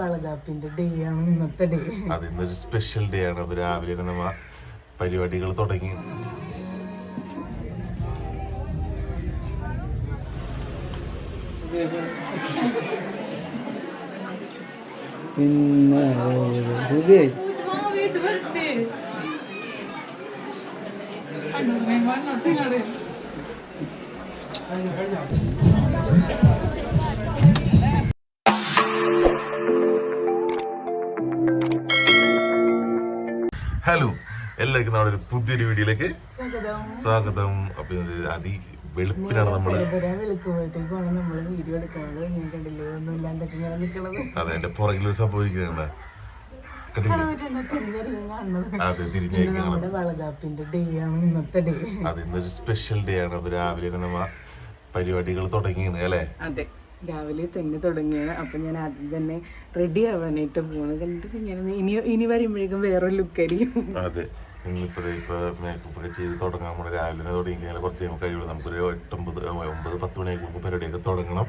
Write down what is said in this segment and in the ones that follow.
വളകാപ്പിന്റെ day ആണ് ഇന്നത്തെ day അത് ഇന്നൊരു സ്പെഷ്യൽ ഡേ ആണ്. അത് രാവിലെ തന്നെ നമ്മ പരിപാടികൾ തുടങ്ങി. പിന്നെ ശ്രുതി ഹലോ എല്ലാവർക്കും നമ്മുടെ ഒരു പുതിയൊരു വീഡിയോയിലേക്ക് സ്വാഗതം. അപ്പൊ അതി വെളുപ്പിനാണ് നമ്മൾ അതെ എന്റെ പുറകിൽ ഒരു സംഭവം ഇരിക്കുന്നുണ്ട്. അതെ തിരിഞ്ഞേക്കാണ് ഇന്നൊരു സ്പെഷ്യൽ ഡേ ആണ്. അത് രാവിലെ നമ്മ പരിപാടികൾ തുടങ്ങിയാണ് അല്ലേ? അതെ രാവിലെ തന്നെ തുടങ്ങിയാണ്. അപ്പൊ ഞാൻ ആദ്യം തന്നെ റെഡി ആവാനായിട്ട് പോണ് കണ്ടിട്ട് ഇങ്ങനെ ഇനി ഇനി വരുമ്പോഴേക്കും വേറൊരു ലുക്കായിരിക്കും അതെ. മേക്കപ്പ് ഒക്കെ ചെയ്ത് തുടങ്ങാം നമ്മൾ രാവിലെ തുടങ്ങിയാൽ കുറച്ച് കഴിയുമ്പോൾ കഴിയുള്ളൂ. നമുക്കൊരു എട്ടൊമ്പത് ഒമ്പത് പത്ത് മണിയൊക്കെ പരിപാടിയൊക്കെ തുടങ്ങണം.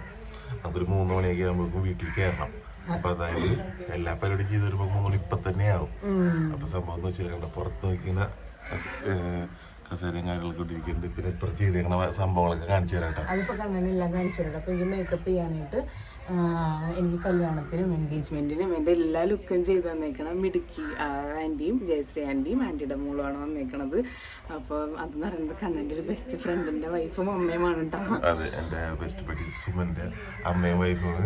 നമുക്കൊരു മൂന്ന് മണിയൊക്കെ ആകുമ്പോഴേക്കും വീട്ടിൽ കയറണം. അപ്പൊ അതായത് എല്ലാ പരിപാടിയും ചെയ്ത് വരുമ്പോൾ മൂന്ന് മണി ഇപ്പൊ തന്നെ ആവും. അപ്പൊ സംഭവം എന്ന് വെച്ചാൽ കണ്ട പുറത്ത് നോക്കിയാൽ കസേരയും കാര്യങ്ങളൊക്കെ ഇട്ടിരിക്കുന്നുണ്ട്. പിന്നെ ഇപ്പം ചെയ്തേക്കണ സംഭവങ്ങളൊക്കെ കാണിച്ചു തരാം കേട്ടോ. അതിപ്പോൾ കണ്ണനെല്ലാം കാണിച്ചു തരാം. അപ്പോൾ എനിക്ക് മേക്കപ്പ് ചെയ്യാനായിട്ട് എനിക്ക് കല്യാണത്തിനും എൻഗേജ്മെന്റിനും എന്റെ എല്ലാ ലുക്കും ചെയ്ത് തന്നേക്കണം മിടുക്കി ആന്റിയും ജയശ്രീ ആന്റിയും ആന്റിയുടെ മോളുമാണ് വന്നേക്കണത്. പറയുന്നത് കണ്ണന്റെ ഒരു ബെസ്റ്റ് വൈഫും അമ്മയുമാണ് അതെ എന്റെ ബെസ്റ്റ് ഫ്രണ്ട് സുമന്റെ അമ്മയും വൈഫും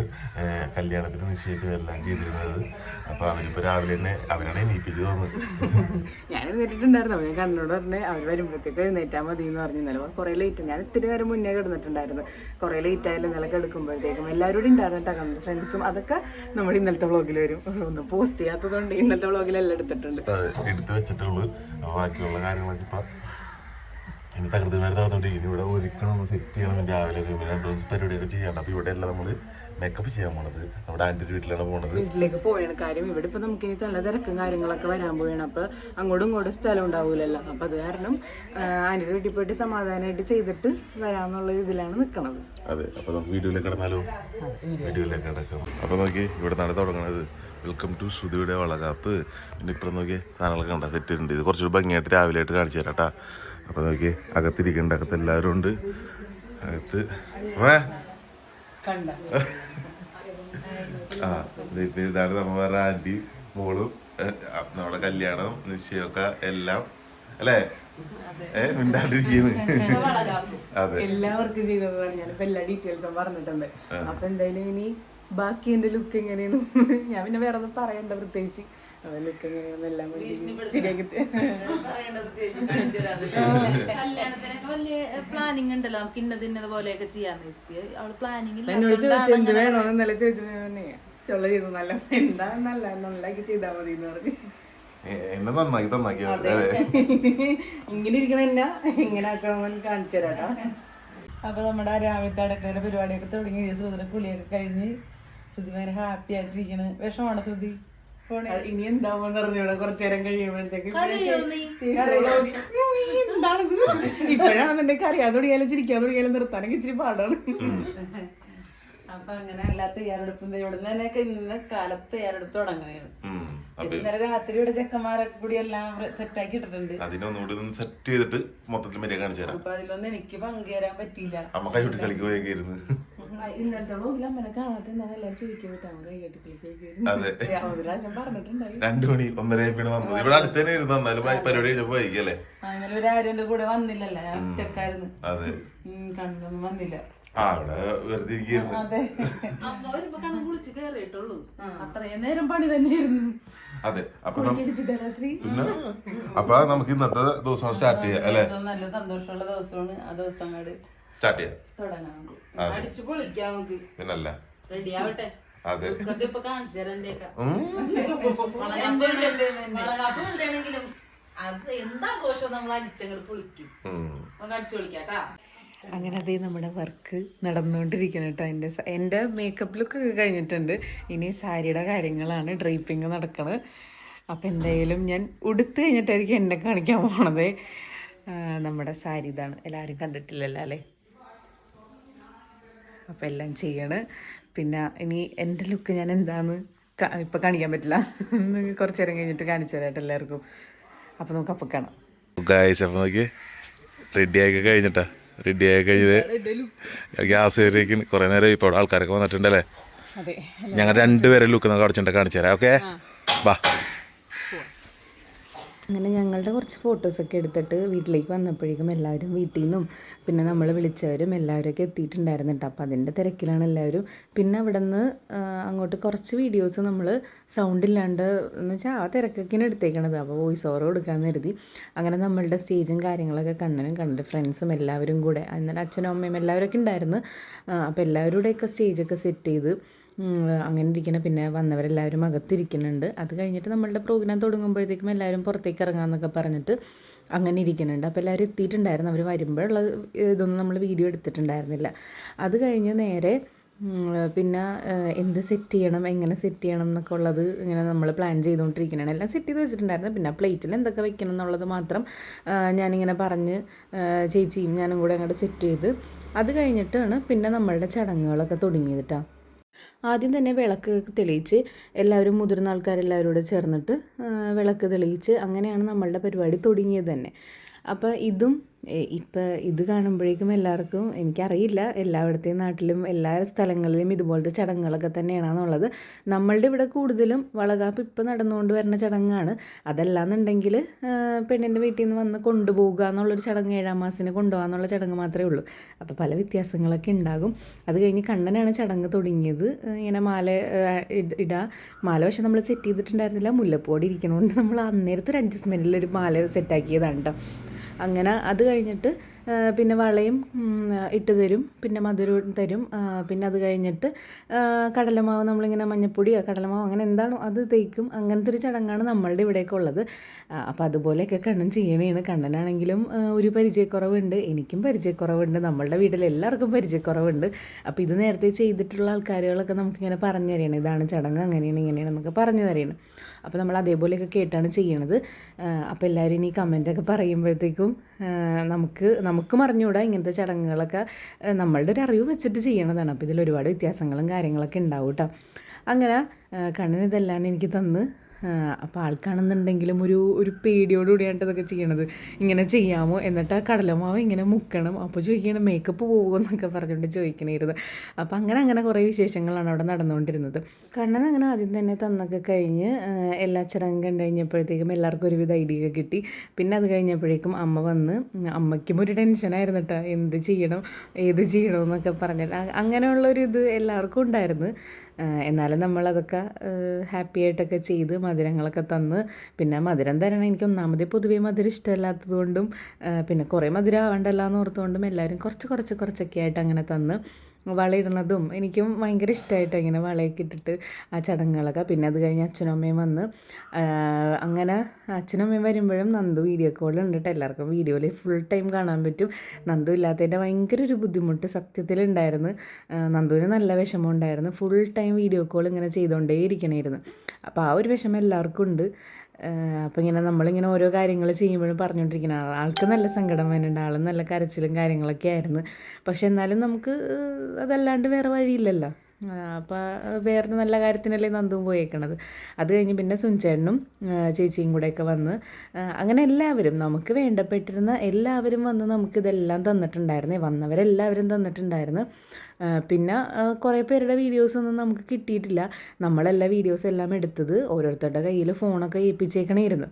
കല്യാണത്തിന് നിശ്ചയിക്കും എല്ലാം ചെയ്തിരുന്നത്. അപ്പൊ അവരിപ്പോ രാവിലെ തന്നെ അവരാണ് എണീപ്പിച്ചു തോന്നുന്നത് ഞാൻ എഴുന്നേറ്റിട്ടുണ്ടായിരുന്നു. ഞാൻ കണ്ണനോട് പറഞ്ഞേ അവർ വരുമ്പോഴത്തേക്ക് എഴുന്നേറ്റാൽ മതി എന്ന് പറഞ്ഞു. ഇന്നലെ കുറെ ലേറ്റ് ഞാൻ ഇത്തിരി നേരം മുന്നേ കിടന്നിട്ടുണ്ടായിരുന്നു. കുറെ ലേറ്റ് ആയാലും ഇന്നലെ കിടക്കുമ്പോഴത്തേക്കും എല്ലാവരും ഉണ്ടായിരുന്നു കേട്ടോ ഫ്രണ്ട്സും അതൊക്കെ നമ്മുടെ ഇന്നലത്തെ വ്ളോഗിൽ വരും. ഒന്ന് പോസ്റ്റ് ചെയ്യാത്തതുകൊണ്ട് ഇന്നലത്തെ വ്ളോഗിലെല്ലാം എടുത്തിട്ടുണ്ട്. എടുത്തു വെച്ചിട്ടുള്ളൂ. ബാക്കിയുള്ള കാര്യങ്ങളൊക്കെ ഇപ്പം ഇനി തകർത്ത് വേറെ നടന്നുകൊണ്ടിരിക്കുന്നു ഇവിടെ ഒരുക്കണം സെറ്റ് ചെയ്യണം രാവിലെ പിന്നെ രണ്ട് ദിവസം പരിപാടിയൊക്കെ ചെയ്യാണ്ട്. അപ്പോൾ ഇവിടെ എല്ലാം നമ്മൾ മേക്കപ്പ് ചെയ്യാൻ പോണത്. നമ്മുടെ ആന്റി വീട്ടിലാണ് പോണത്. വീട്ടിലേക്ക് പോയാണ് കാര്യം. ഇവിടെ ഇപ്പൊ നമുക്ക് ഇനി നല്ല തിരക്കും കാര്യങ്ങളൊക്കെ വരാൻ പോവുകയാണ് അപ്പൊ അങ്ങോട്ടും ഇങ്ങോട്ടും സ്ഥലം ഉണ്ടാവൂലല്ലോ. അപ്പൊ അത് കാരണം ആന്റി വീട്ടിൽ പോയിട്ട് സമാധാനമായിട്ട് ചെയ്തിട്ട് വരാന്നുള്ള ഇതിലാണ് നിൽക്കണത് അതെ. അപ്പൊ നമുക്ക് വീഡിയോയിലേക്ക് കിടന്നാലോ? വീഡിയോയിലേക്ക് കിടക്കാം. അപ്പൊ നോക്കി ഇവിടെ നട തുടങ്ങണത്. വെൽക്കം ടു ശ്രുതിയുടെ വളകാപ്പ്. പിന്നെ ഇപ്പം നോക്കിയേ സാധനങ്ങളൊക്കെ കണ്ട സെറ്റ് ഉണ്ട് ഇത് കുറച്ചുകൂടി ഭംഗിയായിട്ട് രാവിലെ ആയിട്ട് കാണിച്ചു തരാം കേട്ടാ അപ്പോൾ നോക്കിയേ അകത്തിരിക്കേണ്ട അകത്ത് എല്ലാവരും ഉണ്ട്. അകത്ത്. ആ ഇതാണ് നമ്മൾ ആന്റി മോളും നമ്മളെ നമ്മുടെ കല്യാണം നിശ്ചയമൊക്കെ എല്ലാം അല്ലേ? ഏ മിണ്ടാണ്ടിരിക്കുന്നു അതെ. എല്ലാവർക്കും ചെയ്തതാണ് ഞാനിപ്പോ എല്ലാ ഡീറ്റെയിൽസും പറഞ്ഞിട്ടുണ്ട്. അപ്പൊ എന്തായാലും ഇനി ബാക്കി എന്റെ ലുക്ക് എങ്ങനെയാണ്? ഞാൻ പിന്നെ വേറെ ഒന്നും പറയണ്ട പ്രത്യേകിച്ച്. ലുക്ക് എങ്ങനെയാണെന്ന് എല്ലാം കൂടി ശരിയാക്കി തരാം. കല്യാണത്തിനൊക്കെ വലിയ പ്ലാനിങ് ഉണ്ടല്ലോ. നമുക്ക് ഇന്നത് ഇന്നത് പോലെയൊക്കെ ചെയ്യാൻ നിർത്തി അവൾ പ്ലാനിങ് എന്നോട് ചോദിച്ചു എന്ത് വേണോന്ന്? ഇന്നലെ ചോദിച്ചു ചൊള്ള ചെയ്തു. നല്ല എന്താ നല്ല നല്ലാക്കി ചെയ്താൽ മതി എന്ന് പറഞ്ഞു എന്നെ നന്നാക്കി നന്നാക്കി ഇങ്ങനെ ഇരിക്കണ എന്നാ എങ്ങനെ ആക്കാൻ കാണിച്ചു തരാട്ടാ അപ്പൊ നമ്മുടെ രാവിലത്തെ അടുക്കളയുടെ പരിപാടിയൊക്കെ തുടങ്ങി. ശ്രുതിയുടെ കുളിയൊക്കെ കഴിഞ്ഞ് ശ്രുതി ഭയങ്കര ഹാപ്പി ആയിട്ടിരിക്കണ്. വിഷമാണ് ശ്രുതി? ഇനി എന്താവുമെന്ന് അറിഞ്ഞൂടെ. കുറച്ചു നേരം കഴിയുമ്പോഴത്തേക്ക് ഇപ്പോഴാണെന്നുണ്ടെങ്കിൽ അറിയാതെ തുടങ്ങിയാലും ചിരിക്കാൻ തുടങ്ങിയാലും നിർത്താനൊക്കെ ഇച്ചിരി പാടാണ്. അപ്പൊ അങ്ങനെ എല്ലാ തയ്യാറെടുപ്പും ഇവിടെ നിന്നൊക്കെ ഇന്ന് കാലത്ത് തയ്യാറെടുപ്പ് തുടങ്ങുകയാണ്. ഇന്നലെ രാത്രി ഇവിടെ ചെക്കന്മാരൊക്കെ കൂടി എല്ലാം സെറ്റാക്കി ഇട്ടിട്ടുണ്ട്. അതിനൊന്നുകൂടി സെറ്റ് ചെയ്തിട്ട് മൊത്തത്തിൽ കാണിച്ചു തരാം. അപ്പൊ അതിലൊന്നും എനിക്ക് പങ്കുചേരാൻ പറ്റിയില്ല. അമ്മ കൈവിട്ട് കളിക്കുകയൊക്കെ ഇരുന്ന് ഇന്നലത്തെ അമ്മനെ കാണാത്ത എല്ലാവരും ചോദിക്കാൻ കൈകെട്ടി പറഞ്ഞിട്ടുണ്ടായി. രണ്ടു മണി ഒന്നര വന്നത്. ഇവിടെ അടുത്ത് തന്നെ ഇരുന്ന് എന്നാലും ഈ പരിപാടി കഴിഞ്ഞപ്പോ വൈകിയല്ലേ ഇന്നലെ ഒരു ആരും എന്റെ കൂടെ വന്നില്ലല്ലോ. ഞാൻ ഒറ്റക്കായിരുന്നു. അതെ. കണ്ണൊന്നും വന്നില്ല. അതെ. അമ്മ വരുമ്പോ കണ്ണ് കുളിച്ച് കേറിയിട്ടുള്ളൂ. അത്രയും നേരം പണി തന്നെയായിരുന്നു. അതെ. അപ്പൊ അപ്പൊ നമുക്ക് ഇന്നത്തെ ദിവസം സ്റ്റാർട്ട് ചെയ്യാം അല്ലെ? നല്ല സന്തോഷമുള്ള ദിവസമാണ് ആ ദിവസം സ്റ്റാർട്ട് ചെയ്യാം. പിന്നല്ല. അതെ. അങ്ങനെ അതേ നമ്മുടെ വർക്ക് നടന്നുകൊണ്ടിരിക്കണം കേട്ടോ. എന്റെ സ- എന്റെ മേക്കപ്പ് ലുക്ക് ഒക്കെ കഴിഞ്ഞിട്ടുണ്ട്. ഇനി സാരിയുടെ കാര്യങ്ങളാണ് ഡ്രൈപ്പിംഗ് നടക്കണത് അപ്പം എന്തായാലും ഞാൻ ഉടുത്ത് കഴിഞ്ഞിട്ടായിരിക്കും എന്നെ കാണിക്കാൻ പോണത്. നമ്മുടെ സാരി ഇതാണ്. എല്ലാവരും കണ്ടിട്ടില്ലല്ലോ അല്ലേ? അപ്പം എല്ലാം ചെയ്യണം. പിന്നെ ഇനി എന്റെ ലുക്ക് ഞാൻ എന്താന്ന് ഇപ്പം കാണിക്കാൻ പറ്റില്ല. കുറച്ച് നേരം കഴിഞ്ഞിട്ട് കാണിച്ചു തരാം എല്ലാവർക്കും. അപ്പൊ നമുക്ക് അപ്പം കാണാം. ഗായ്സ് അപ്പം നോക്കി റെഡി ആയി കഴിഞ്ഞിട്ടാ. റെഡി ആയി കഴിഞ്ഞത് ഗ്യാസ് കയറിയേക്ക് കുറേ നേരം ഇപ്പോൾ ആൾക്കാരൊക്കെ വന്നിട്ടുണ്ടല്ലേ അതെ. ഞങ്ങൾ രണ്ടുപേരെ ലുക്ക് നമുക്ക് അടച്ചിട്ടുണ്ടെങ്കിൽ കാണിച്ചു തരാം. ഓക്കെ വാ അങ്ങനെ ഞങ്ങളുടെ കുറച്ച് ഫോട്ടോസൊക്കെ എടുത്തിട്ട് വീട്ടിലേക്ക് വന്നപ്പോഴേക്കും എല്ലാവരും വീട്ടിൽ നിന്നും പിന്നെ നമ്മൾ വിളിച്ചവരും എല്ലാവരൊക്കെ എത്തിയിട്ടുണ്ടായിരുന്നു കേട്ടോ. അപ്പോൾ അതിന്റെ തിരക്കിലാണ് എല്ലാവരും. പിന്നെ അവിടെ നിന്ന് അങ്ങോട്ട് കുറച്ച് വീഡിയോസ് നമ്മൾ സൗണ്ട് ഇല്ലാണ്ട് എന്ന് വെച്ചാൽ ആ തിരക്കൊക്കെയാണ് എടുത്തേക്കണത്. അപ്പോൾ വോയിസ് ഓവർ കൊടുക്കാൻ കരുതി. അങ്ങനെ നമ്മളുടെ സ്റ്റേജും കാര്യങ്ങളൊക്കെ കണ്ണനും കണ്ട് ഫ്രണ്ട്സും എല്ലാവരും കൂടെ അന്നേരം അച്ഛനും അമ്മയും എല്ലാവരൊക്കെ ഉണ്ടായിരുന്നു. അപ്പോൾ എല്ലാവരും കൂടെയൊക്കെ സ്റ്റേജൊക്കെ സെറ്റ് ചെയ്ത് അങ്ങനെ ഇരിക്കണം. പിന്നെ വന്നവരെല്ലാവരും അകത്തിരിക്കുന്നുണ്ട്. അത് കഴിഞ്ഞിട്ട് നമ്മളുടെ പ്രോഗ്രാം തുടങ്ങുമ്പോഴത്തേക്കും എല്ലാവരും പുറത്തേക്ക് ഇറങ്ങാമെന്നൊക്കെ പറഞ്ഞിട്ട് അങ്ങനെ ഇരിക്കുന്നുണ്ട്. അപ്പോൾ എല്ലാവരും എത്തിയിട്ടുണ്ടായിരുന്നു. അവർ വരുമ്പോഴുള്ള ഇതൊന്നും നമ്മൾ വീഡിയോ എടുത്തിട്ടുണ്ടായിരുന്നില്ല. അത് കഴിഞ്ഞ് നേരെ പിന്നെ എന്ത് സെറ്റ് ചെയ്യണം എങ്ങനെ സെറ്റ് ചെയ്യണം എന്നൊക്കെ ഉള്ളത് ഇങ്ങനെ നമ്മൾ പ്ലാൻ ചെയ്തുകൊണ്ടിരിക്കുന്നതാണ് എല്ലാം സെറ്റ് ചെയ്ത് വെച്ചിട്ടുണ്ടായിരുന്നു. പിന്നെ പ്ലേറ്റിൽ എന്തൊക്കെ വെക്കണം എന്നുള്ളത് മാത്രം ഞാനിങ്ങനെ പറഞ്ഞ് ചേച്ചിയും ഞാനും കൂടെ അങ്ങോട്ട് സെറ്റ് ചെയ്ത് അത് കഴിഞ്ഞിട്ടാണ് പിന്നെ നമ്മളുടെ ചടങ്ങുകളൊക്കെ തുടങ്ങിയത് കേട്ടോ ആദ്യം തന്നെ വിളക്ക് തെളിയിച്ച് എല്ലാവരും മുതിർന്ന ആൾക്കാരെല്ലാവരും കൂടെ ചേർന്നിട്ട് വിളക്ക് തെളിയിച്ച് അങ്ങനെയാണ് നമ്മളുടെ പരിപാടി തുടങ്ങിയത് തന്നെ. അപ്പോൾ ഇതും ഇപ്പം ഇത് കാണുമ്പോഴേക്കും എല്ലാവർക്കും എനിക്കറിയില്ല എല്ലായിടത്തെയും നാട്ടിലും എല്ലാ സ്ഥലങ്ങളിലും ഇതുപോലത്തെ ചടങ്ങുകളൊക്കെ തന്നെയാണെന്നുള്ളത്. നമ്മളുടെ ഇവിടെ കൂടുതലും വളകാപ്പ് ഇപ്പം നടന്നുകൊണ്ട് വരുന്ന ചടങ്ങാണ്. അതല്ലാന്നുണ്ടെങ്കിൽ പെണ്ണിന്റെ വീട്ടിൽ നിന്ന് വന്ന് കൊണ്ടുപോകുക എന്നുള്ളൊരു ചടങ്ങ് ഏഴാം മാസത്തിന് കൊണ്ടുപോകുക എന്നുള്ള ചടങ്ങ് മാത്രമേ ഉള്ളൂ. അപ്പോൾ പല വ്യത്യാസങ്ങളൊക്കെ ഉണ്ടാകും. അത് കഴിഞ്ഞ് കണ്ണനാണ് ചടങ്ങ് തുടങ്ങിയത്. ഇങ്ങനെ മാല ഇടുക ഇടാ മാല പക്ഷെ നമ്മൾ സെറ്റ് ചെയ്തിട്ടുണ്ടായിരുന്നില്ല. മുല്ലപ്പോടി ഇരിക്കണോണ്ട് നമ്മൾ അന്നേരത്തെ ഒരു അഡ്ജസ്റ്റ്മെന്റിൽ ഒരു മാല സെറ്റാക്കിയതാണ് കേട്ടോ അങ്ങനെ അത് കഴിഞ്ഞിട്ട് പിന്നെ വളയും ഇട്ട് തരും പിന്നെ മധുരവും തരും പിന്നെ അത് കഴിഞ്ഞിട്ട് കടലമാവ് നമ്മളിങ്ങനെ മഞ്ഞപ്പൊടിയോ കടലമാവ് അങ്ങനെ എന്താണോ അത് തേക്കും. അങ്ങനത്തെ ഒരു ചടങ്ങാണ് നമ്മളുടെ ഇവിടെയൊക്കെ ഉള്ളത്. അപ്പോൾ അതുപോലെയൊക്കെ കണ്ണൻ ചെയ്യണേണ് കണ്ണനാണെങ്കിലും ഒരു പരിചയക്കുറവുണ്ട്. എനിക്കും പരിചയക്കുറവുണ്ട്. നമ്മളുടെ വീട്ടിൽ എല്ലാവർക്കും പരിചയക്കുറവുണ്ട്. അപ്പോൾ ഇത് നേരത്തെ ചെയ്തിട്ടുള്ള ആൾക്കാരുകളൊക്കെ നമുക്കിങ്ങനെ പറഞ്ഞു തരണം ഇതാണ് ചടങ്ങ് അങ്ങനെയാണ് ഇങ്ങനെയാണ് എന്നൊക്കെ പറഞ്ഞു തരണം അപ്പോൾ നമ്മൾ അതേപോലെയൊക്കെ കേട്ടാണ് ചെയ്യണത്. അപ്പോൾ എല്ലാവരും ഇനി കമന്റൊക്കെ പറയുമ്പോഴത്തേക്കും നമുക്ക് നമുക്കും അറിഞ്ഞുകൂടാ ഇങ്ങനത്തെ ചടങ്ങുകളൊക്കെ. നമ്മളുടെ ഒരു അറിവ് വെച്ചിട്ട് ചെയ്യണതാണ്. അപ്പോൾ ഇതിൽ ഒരുപാട് വ്യത്യാസങ്ങളും കാര്യങ്ങളൊക്കെ ഉണ്ടാവും കേട്ടോ അങ്ങനെ കണ്ണൻ ഇതെല്ലാം എനിക്ക് തന്ന്. അപ്പോൾ ആൾക്കാണെന്നുണ്ടെങ്കിലും ഒരു ഒരു പേടിയോടുകൂടിയാണ് ഇതൊക്കെ ചെയ്യണത്. ഇങ്ങനെ ചെയ്യാമോ? എന്നിട്ട് ആ കടലമാവ് ഇങ്ങനെ മുക്കണം. അപ്പോൾ ചോദിക്കണം മേക്കപ്പ് പോകുമോ? എന്നൊക്കെ പറഞ്ഞുകൊണ്ട് ചോദിക്കണമായിരുന്നു അപ്പോൾ അങ്ങനെ അങ്ങനെ കുറേ വിശേഷങ്ങളാണ് അവിടെ നടന്നുകൊണ്ടിരുന്നത്. കണ്ണൻ അങ്ങനെ ആദ്യം തന്നെ തന്നൊക്കെ കഴിഞ്ഞ് എല്ലാ ചടങ്ങും കണ്ടു കഴിഞ്ഞപ്പോഴത്തേക്കും എല്ലാവർക്കും ഒരുവിധ ഐഡിയ കിട്ടി. പിന്നെ അത് കഴിഞ്ഞപ്പോഴേക്കും അമ്മ വന്ന് അമ്മയ്ക്കും ഒരു ടെൻഷനായിരുന്നു കേട്ടോ എന്ത് ചെയ്യണം? ഏത് ചെയ്യണം എന്നൊക്കെ പറഞ്ഞിട്ട് അങ്ങനെയുള്ളൊരിത് എല്ലാവർക്കും ഉണ്ടായിരുന്നു. എന്നാലും നമ്മളതൊക്കെ ഹാപ്പി ആയിട്ടൊക്കെ ചെയ്ത് മധുരങ്ങളൊക്കെ തന്ന് പിന്നെ മധുരം തരണം എനിക്ക് ഒന്നാമതേ പൊതുവേ മധുരം ഇഷ്ടമല്ലാത്തത് കൊണ്ടും പിന്നെ കുറേ മധുരം ആവണ്ടല്ലോ എന്ന് ഓർത്തുകൊണ്ടും എല്ലാവരും കുറച്ച് കുറച്ച് കുറച്ചൊക്കെ ആയിട്ട് അങ്ങനെ തന്ന്. വളയിടുന്നതും എനിക്കും ഭയങ്കര ഇഷ്ടമായിട്ട് ഇങ്ങനെ വളയൊക്കെ ഇട്ടിട്ട് ആ ചടങ്ങുകളൊക്കെ. പിന്നെ അത് കഴിഞ്ഞ് അച്ഛനും അമ്മയും വന്ന് അങ്ങനെ അച്ഛനും അമ്മയും വരുമ്പോഴും നന്ദു വീഡിയോ കോൾ ഉണ്ടിട്ട് എല്ലാവർക്കും വീഡിയോയിൽ ഫുൾ ടൈം കാണാൻ പറ്റും. നന്ദു ഇല്ലാത്തതിന്റെ ഭയങ്കര ഒരു ബുദ്ധിമുട്ട് സത്യത്തിലുണ്ടായിരുന്നു. നന്ദുവിന് നല്ല വിഷമം ഉണ്ടായിരുന്നു. ഫുൾ ടൈം വീഡിയോ കോൾ ഇങ്ങനെ ചെയ്തുകൊണ്ടേ ഇരിക്കണമായിരുന്നു അപ്പോൾ ആ ഒരു വിഷമം എല്ലാവർക്കും ഉണ്ട്. അപ്പോൾ ഇങ്ങനെ നമ്മളിങ്ങനെ ഓരോ കാര്യങ്ങൾ ചെയ്യുമ്പോഴും പറഞ്ഞുകൊണ്ടിരിക്കുന്ന ആൾ ആൾക്ക് നല്ല സങ്കടം വരുന്നുണ്ട് ആൾ നല്ല കരച്ചിലും കാര്യങ്ങളൊക്കെ ആയിരുന്നു. പക്ഷെ എന്നാലും നമുക്ക് അതല്ലാണ്ട് വേറെ വഴിയില്ലല്ലോ. അപ്പോൾ വേറെ നല്ല കാര്യത്തിനല്ലേ നന്ദും പോയേക്കണത്. അത് കഴിഞ്ഞ് പിന്നെ ഏഹ്, ചേച്ചിയും കൂടെയൊക്കെ വന്ന് അങ്ങനെ എല്ലാവരും നമുക്ക് വേണ്ടപ്പെട്ടിരുന്ന എല്ലാവരും വന്ന് നമുക്കിതെല്ലാം തന്നിട്ടുണ്ടായിരുന്നേ. വന്നവരെല്ലാവരും തന്നിട്ടുണ്ടായിരുന്നു. പിന്നെ കുറേ പേരുടെ വീഡിയോസൊന്നും നമുക്ക് കിട്ടിയിട്ടില്ല. നമ്മളെല്ലാ വീഡിയോസ് എല്ലാം എടുത്തത്. ഓരോരുത്തരുടെ കയ്യിൽ ഫോണൊക്കെ ഏൽപ്പിച്ചേക്കണേയിരുന്നു.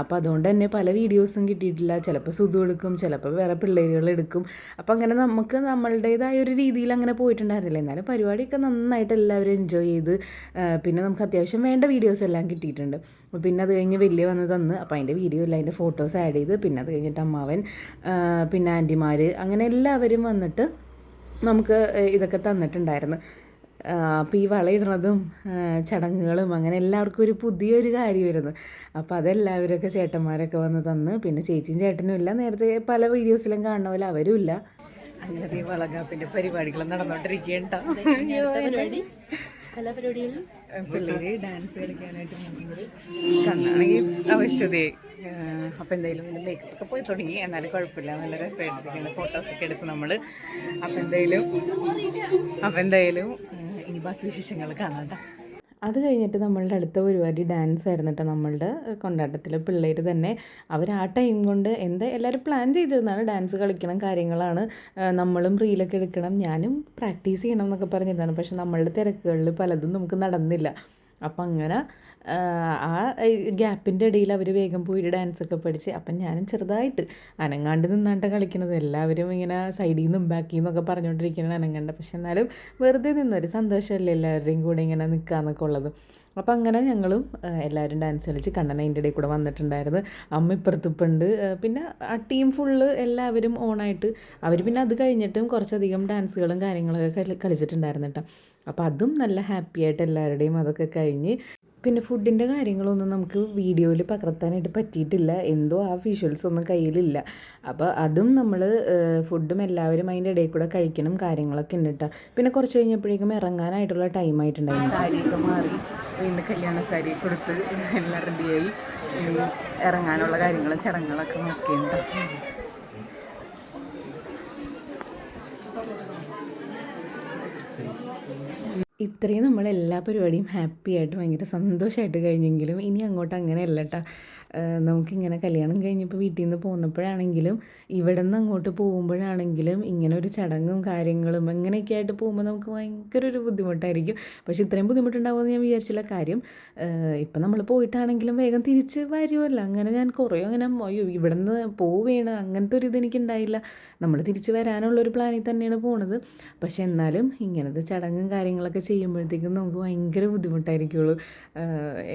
അപ്പോൾ അതുകൊണ്ട് തന്നെ പല വീഡിയോസും കിട്ടിയിട്ടില്ല. ചിലപ്പോൾ സുധു എടുക്കും ചിലപ്പോൾ വേറെ പിള്ളേരുകൾ എടുക്കും. അപ്പോൾ അങ്ങനെ നമുക്ക് നമ്മളുടേതായ ഒരു രീതിയിൽ അങ്ങനെ പോയിട്ടുണ്ടായിരുന്നില്ല. എന്നാലും പരിപാടിയൊക്കെ നന്നായിട്ട് എല്ലാവരും എൻജോയ് ചെയ്ത് പിന്നെ നമുക്ക് അത്യാവശ്യം വേണ്ട വീഡിയോസ് എല്ലാം കിട്ടിയിട്ടുണ്ട്. പിന്നെ അത് കഴിഞ്ഞ് വലിയ വന്ന് തന്ന് അപ്പോൾ അതിന്റെ വീഡിയോ ഇല്ല അതിന്റെ ഫോട്ടോസ് ആഡ് ചെയ്ത് പിന്നെ അത് കഴിഞ്ഞിട്ട് അമ്മാവൻ പിന്നെ ആന്റിമാർ അങ്ങനെ എല്ലാവരും വന്നിട്ട് നമുക്ക് ഇതൊക്കെ തന്നിട്ടുണ്ടായിരുന്നു. അപ്പോൾ ഈ വളയിടുന്നതും ചടങ്ങുകളും അങ്ങനെ എല്ലാവർക്കും ഒരു പുതിയൊരു കാര്യമായിരുന്നു അപ്പോൾ അതെല്ലാവരൊക്കെ ചേട്ടന്മാരൊക്കെ വന്ന് തന്ന് പിന്നെ ചേച്ചിയും ചേട്ടനും ഇല്ല. നേരത്തെ പല വീഡിയോസിലും കാണുന്ന പോലെ അവരും ഇല്ല. അങ്ങനെ ഈ വളകാപ്പിന്റെ പരിപാടികൾ നടന്നുകൊണ്ടിരിക്കുകയുണ്ടോ കലാപരിപാടികൾ പിള്ളേര് ഡാൻസ് കളിക്കാനായിട്ട് ആവശ്യതയായി അപ്പോൾ എന്തായാലും ഇങ്ങനെ മേക്കപ്പ് ഒക്കെ പോയി തുടങ്ങി. എന്നാലും കുഴപ്പമില്ല. നല്ല രസമായിട്ടിരിക്കുന്ന. ഫോട്ടോസൊക്കെ എടുത്ത് നമ്മൾ അപ്പോൾ എന്തായാലും അപ്പോൾ എന്തായാലും ഇനി ബാക്കി വിശേഷങ്ങൾ കാണാം. അത് കഴിഞ്ഞിട്ട് നമ്മളുടെ അടുത്ത പരിപാടി ഡാൻസ് ആയിരുന്നു കേട്ടോ നമ്മളുടെ കൊണ്ടാട്ടത്തിൽ പിള്ളേർ തന്നെ. അവർ ആ ടൈം കൊണ്ട് എന്താ എല്ലാവരും പ്ലാൻ ചെയ്തിരുന്നാണ് ഡാൻസ് കളിക്കണം കാര്യങ്ങളാണ്. നമ്മളും റീലൊക്കെ എടുക്കണം ഞാനും പ്രാക്ടീസ് ചെയ്യണം എന്നൊക്കെ പറഞ്ഞിരുന്നതാണ്. പക്ഷെ നമ്മളുടെ തിരക്കുകളിൽ പലതും നമുക്ക് നടന്നില്ല. അപ്പം അങ്ങനെ ആ, ഗ്യാപ്പിന്റെ ഇടയിൽ അവർ വേഗം പോയിട്ട് ഡാൻസൊക്കെ പഠിച്ച് അപ്പം ഞാനും ചെറുതായിട്ട് അനങ്ങാണ്ട് നിന്നാണ്ട് കളിക്കുന്നത്. എല്ലാവരും ഇങ്ങനെ സൈഡിൽ നിന്നും ബാക്കിൽ നിന്നൊക്കെ പറഞ്ഞുകൊണ്ടിരിക്കുന്നത് അനങ്ങണ്ട. പക്ഷെ എന്നാലും വെറുതെ നിന്നൊരു സന്തോഷമല്ലേ എല്ലാവരുടെയും കൂടെ ഇങ്ങനെ നിൽക്കാന്നൊക്കെ ഉള്ളത്. അപ്പം അങ്ങനെ ഞങ്ങളും എല്ലാവരും ഡാൻസ് കളിച്ച് കണ്ണൻ അതിന്റെ ഇടയിൽ കൂടെ വന്നിട്ടുണ്ടായിരുന്നു. അമ്മ ഇപ്പുറത്തിപ്പുണ്ട് പിന്നെ ആ ടീം ഫുള്ള് എല്ലാവരും ഓണായിട്ട് അവർ പിന്നെ അത് കഴിഞ്ഞിട്ടും കുറച്ചധികം ഡാൻസുകളും കാര്യങ്ങളൊക്കെ കളി കളിച്ചിട്ടുണ്ടായിരുന്നു കേട്ടോ അപ്പോൾ അതും നല്ല ഹാപ്പി ആയിട്ട് എല്ലാവരുടെയും അതൊക്കെ കഴിഞ്ഞ് പിന്നെ ഫുഡിന്റെ കാര്യങ്ങളൊന്നും നമുക്ക് വീഡിയോയിൽ പകർത്താനായിട്ട് പറ്റിയിട്ടില്ല. എന്തോ ആ വിഷ്വൽസ് ഒന്നും കയ്യിലില്ല. അപ്പോൾ അതും നമ്മൾ ഫുഡും എല്ലാവരും അതിന്റെ ഇടയിൽ കൂടെ കഴിക്കണം കാര്യങ്ങളൊക്കെ ഉണ്ട് കേട്ടോ പിന്നെ കുറച്ച് കഴിഞ്ഞപ്പോഴേക്കും ഇറങ്ങാനായിട്ടുള്ള ടൈം ആയിട്ടുണ്ടായിരുന്നു സാരിയൊക്കെ മാറി. വീണ്ടും കല്യാണ സാരി കൊടുത്ത് എല്ലാം റെഡിയായി ഇറങ്ങാനുള്ള കാര്യങ്ങളും ചടങ്ങുകളൊക്കെ നോക്കിയുണ്ട് ഇത്രയും നമ്മൾ എല്ലാ പരിപാടിയും ഹാപ്പി ആയിട്ട് ഭയങ്കര സന്തോഷമായിട്ട് കഴിഞ്ഞെങ്കിലും ഇനി അങ്ങോട്ട് അങ്ങനെയല്ല കേട്ടോ നമുക്കിങ്ങനെ കല്യാണം കഴിഞ്ഞപ്പോൾ വീട്ടിൽ നിന്ന് പോന്നപ്പോഴാണെങ്കിലും ഇവിടെ നിന്ന് അങ്ങോട്ട് പോകുമ്പോഴാണെങ്കിലും ഇങ്ങനെ ഒരു ചടങ്ങും കാര്യങ്ങളും അങ്ങനെയൊക്കെ ആയിട്ട് പോകുമ്പോൾ നമുക്ക് ഭയങ്കര ഒരു ബുദ്ധിമുട്ടായിരിക്കും. പക്ഷേ ഇത്രയും ബുദ്ധിമുട്ടുണ്ടാവുമെന്ന് ഞാൻ വിചാരിച്ചില്ല. കാര്യം ഇപ്പം നമ്മൾ പോയിട്ടാണെങ്കിലും വേഗം തിരിച്ച് വരുമല്ലോ അങ്ങനെ ഞാൻ കുറേ അങ്ങനെ അയ്യോ ഇവിടെ നിന്ന് പോവുകയാണ് അങ്ങനത്തെ ഒരു ഇത് എനിക്കുണ്ടായില്ല നമ്മൾ തിരിച്ച് വരാനുള്ള ഒരു പ്ലാനിൽ തന്നെയാണ് പോണത്. പക്ഷേ എന്നാലും ഇങ്ങനത്തെ ചടങ്ങും കാര്യങ്ങളൊക്കെ ചെയ്യുമ്പോഴത്തേക്കും നമുക്ക് ഭയങ്കര ബുദ്ധിമുട്ടായിരിക്കുള്ളൂ.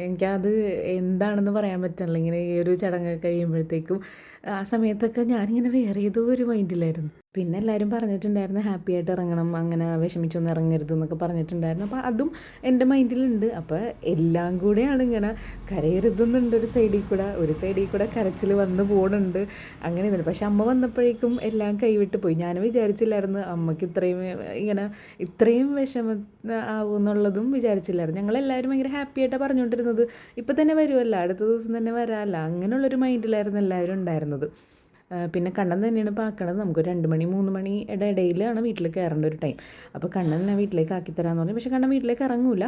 എനിക്കത് എന്താണെന്ന് പറയാൻ പറ്റില്ല ഇങ്ങനെ ഈ ഒരു ചടങ്ങ് കഴിയുമ്പോഴത്തേക്കും ആ സമയത്തൊക്കെ ഞാനിങ്ങനെ വേറെ ഏതോ ഒരു മൈൻഡിലായിരുന്നു പിന്നെ എല്ലാവരും പറഞ്ഞിട്ടുണ്ടായിരുന്നു ഹാപ്പി ആയിട്ട് ഇറങ്ങണം അങ്ങനെ വിഷമിച്ചൊന്നും ഇറങ്ങരുത് എന്നൊക്കെ പറഞ്ഞിട്ടുണ്ടായിരുന്നു. അപ്പോൾ അതും എന്റെ മൈൻഡിലുണ്ട്. അപ്പോൾ എല്ലാം കൂടെയാണ് ഇങ്ങനെ കരയരുതെന്നുണ്ട് ഒരു സൈഡിൽ കൂടെ. ഒരു സൈഡിൽ കൂടെ കരച്ചിൽ വന്ന് പോകുന്നുണ്ട് അങ്ങനെ ഇതുണ്ട് പക്ഷെ അമ്മ വന്നപ്പോഴേക്കും എല്ലാം കൈവിട്ട് പോയി. ഞാൻ വിചാരിച്ചില്ലായിരുന്നു അമ്മയ്ക്ക് ഇത്രയും ഇങ്ങനെ ഇത്രയും വിഷമ ആവും എന്നുള്ളതും വിചാരിച്ചില്ലായിരുന്നു. ഞങ്ങളെല്ലാവരും ഭയങ്കര ഹാപ്പി ആയിട്ടാണ് പറഞ്ഞുകൊണ്ടിരുന്നത്. ഇപ്പം തന്നെ വരുമല്ലോ അടുത്ത ദിവസം തന്നെ വരാമല്ലോ അങ്ങനെയുള്ളൊരു മൈൻഡിലായിരുന്നു എല്ലാവരും ഉണ്ടായിരുന്നത്. പിന്നെ കണ്ണൻ തന്നെയാണ് ഇപ്പോൾ ആക്കണത്. നമുക്ക് രണ്ട് മണി മൂന്ന് മണിയുടെ ഇടയിലാണ് വീട്ടിൽ കയറേണ്ട ഒരു ടൈം അപ്പോൾ കണ്ണൻ എന്നെ വീട്ടിലേക്ക് ആക്കി തരാമെന്ന് പറഞ്ഞു. പക്ഷേ കണ്ണൻ വീട്ടിലേക്ക് ഇറങ്ങൂല.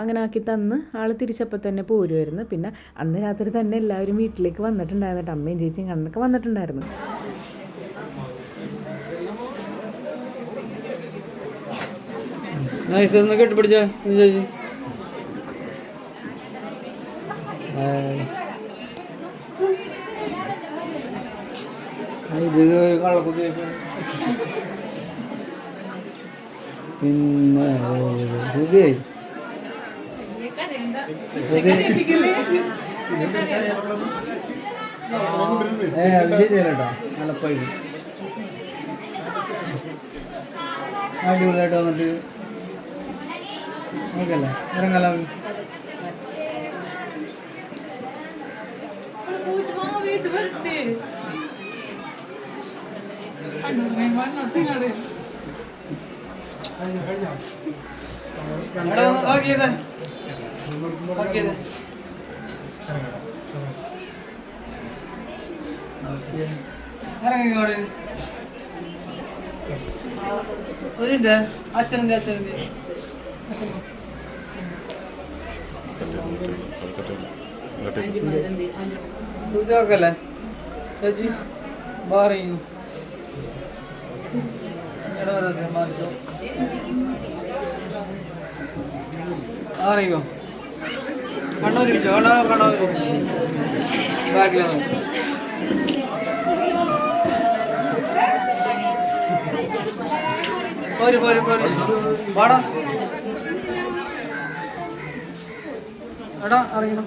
അങ്ങനെ ആക്കി തന്ന് ആൾ തിരിച്ചപ്പോൾ തന്നെ പോരുമായിരുന്നു പിന്നെ അന്ന് രാത്രി തന്നെ എല്ലാവരും വീട്ടിലേക്ക് വന്നിട്ടുണ്ടായിരുന്നു അമ്മയും ചേച്ചിയും കണ്ണനൊക്കെ വന്നിട്ടുണ്ടായിരുന്നു. കെട്ടിപ്പിടിച്ചോ ചേച്ചി ഹായ്. ആ, ഇത് കള്ളക്കുട്ടി പിന്നെ ശ്രുതി ഏ അത് ശരിയല്ലോ നല്ല പൈ അടിപൊളിയായിട്ട് വന്നിട്ട്. നോക്കല്ലേ ഇറങ്ങാലോ വീട്ടിൽ വരട്ടെ എടാ, ആക്കിയതേ. ആക്കിയതേ. ഓക്കേ. ഇറങ്ങിക്കോട്. ഒരു അച്ഛനെന്തി അച്ഛനെന്തി ചോദിച്ചോക്കല്ലേ ചേച്ചി മാറിയോ മാറിക്കോ കണ്ണൂർ കണ്ണൂരിച്ചോ കണ്ണോ കണ്ണൂർ ബാക്കിലാണ് പോര് പോര് പോര്. പാടാ എടാ അറിയണം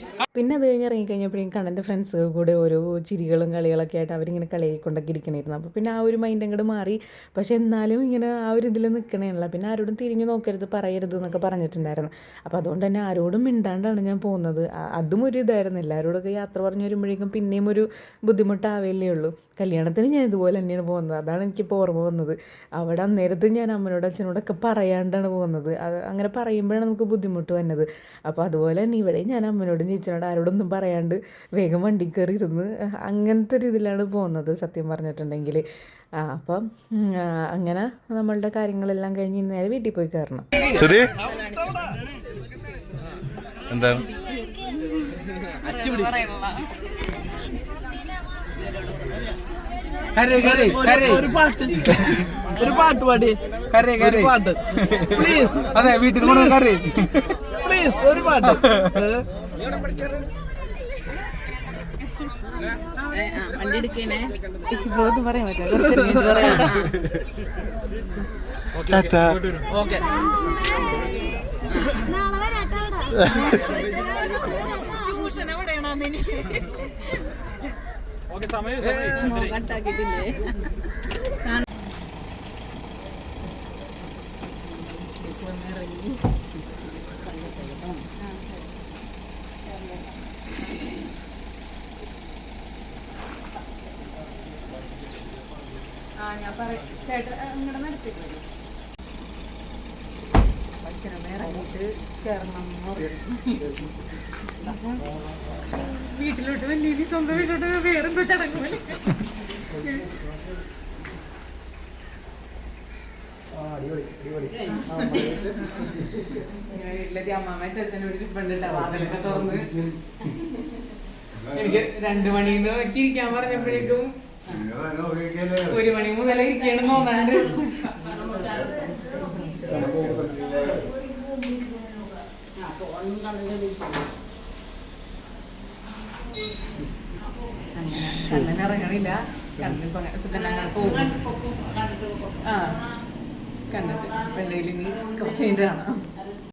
പിന്നെ അത് കഴിഞ്ഞ് ഇറങ്ങിക്കഴിഞ്ഞപ്പോഴേക്കും കണ്ണന്റെ ഫ്രണ്ട്സ് കൂടെ ഓരോ ചിരികളും കളികളൊക്കെ ആയിട്ട് അവരിങ്ങനെ കളിയായിക്കൊണ്ടൊക്കെ ഇരിക്കണമായിരുന്നു അപ്പോൾ പിന്നെ ആ ഒരു മൈൻഡ് അങ്ങോട്ട് മാറി. പക്ഷേ എന്നാലും ഇങ്ങനെ ആ ഒരു ഇതിൽ നിൽക്കണേയുള്ള പിന്നെ ആരോടും തിരിഞ്ഞു നോക്കരുത് പറയരുത് എന്നൊക്കെ പറഞ്ഞിട്ടുണ്ടായിരുന്നു. അപ്പോൾ അതുകൊണ്ട് തന്നെ ആരോടും മിണ്ടാണ്ടാണ് ഞാൻ പോകുന്നത്. അതും ഒരു ഇതായിരുന്നു. എല്ലാവരോടൊക്കെ യാത്ര പറഞ്ഞു വരുമ്പോഴേക്കും പിന്നെയും ഒരു ബുദ്ധിമുട്ടാവേലേ ഉള്ളൂ. കല്യാണത്തിന് ഞാൻ ഇതുപോലെ തന്നെയാണ് പോകുന്നത്. അതാണ് എനിക്ക് എനിക്കിപ്പോൾ ഓർമ്മ വന്നത്. അവിടെ അന്നേരത്ത് ഞാൻ അമ്മനോട് അച്ഛനോടൊക്കെ പറയാണ്ടാണ് പോകുന്നത്. അങ്ങനെ പറയുമ്പോഴാണ് നമുക്ക് ബുദ്ധിമുട്ട് വന്നത്. അപ്പോൾ അതുപോലെ തന്നെ ഇവിടെ ഞാൻ അമ്മനോടും ചേച്ചിനോട് ആരോടൊന്നും പറയാണ്ട് വേഗം വണ്ടി കയറി ഇരുന്ന് അങ്ങനത്തെ ഒരു ഇതിലാണ് പോകുന്നത് സത്യം പറഞ്ഞിട്ടുണ്ടെങ്കിൽ. അപ്പം അങ്ങനെ നമ്മളുടെ കാര്യങ്ങളെല്ലാം കഴിഞ്ഞ് ഇന്ന് നേരെ വീട്ടിൽ പോയി കയറണം. ഒരു പാട്ട്. ഒരു പാട്ട് പാടി. കരേ കരേ പാട്ട്. പ്ലീസ് അതെ വീട്ടിൽ കൂടെ കരേ പ്ലീസ് ഒരു പാട്ട്. ഇപ്പോൾ ഒന്നും പറയാൻ പറ്റില്ല. ഓക്കെ നാളെ വരാട്ടോ ആ ചേട്ടൻ അച്ഛനമ്മ ഇറങ്ങിയിട്ട് കയറണം വീട്ടിലോട്ട് വന്നിട്ട് സ്വന്തം വീട്ടിലോട്ട് വേറെന്തോ ചടങ്ങ് വീട്ടിലെത്തി. അമ്മാമ്മ ചേച്ചനോട് ഇരിപ്പുണ്ട് വാതിലൊക്കെ തുറന്ന്. എനിക്ക് രണ്ടു മണിന്ന് വെക്കിരിക്കാൻ ഇരിക്കാൻ പറഞ്ഞപ്പോഴേക്കും ഒരു മണി മുതൽ ഇരിക്കണം തോന്നാണ്ട്. കണ്ണൻ ഇറങ്ങണില്ല. കണ്ണിപ്പോ ഇപ്പൊ ആ കണ്ടിട്ട്. അപ്പൊ നീ കുറച്ച് കഴിഞ്ഞിട്ട് കാണാം.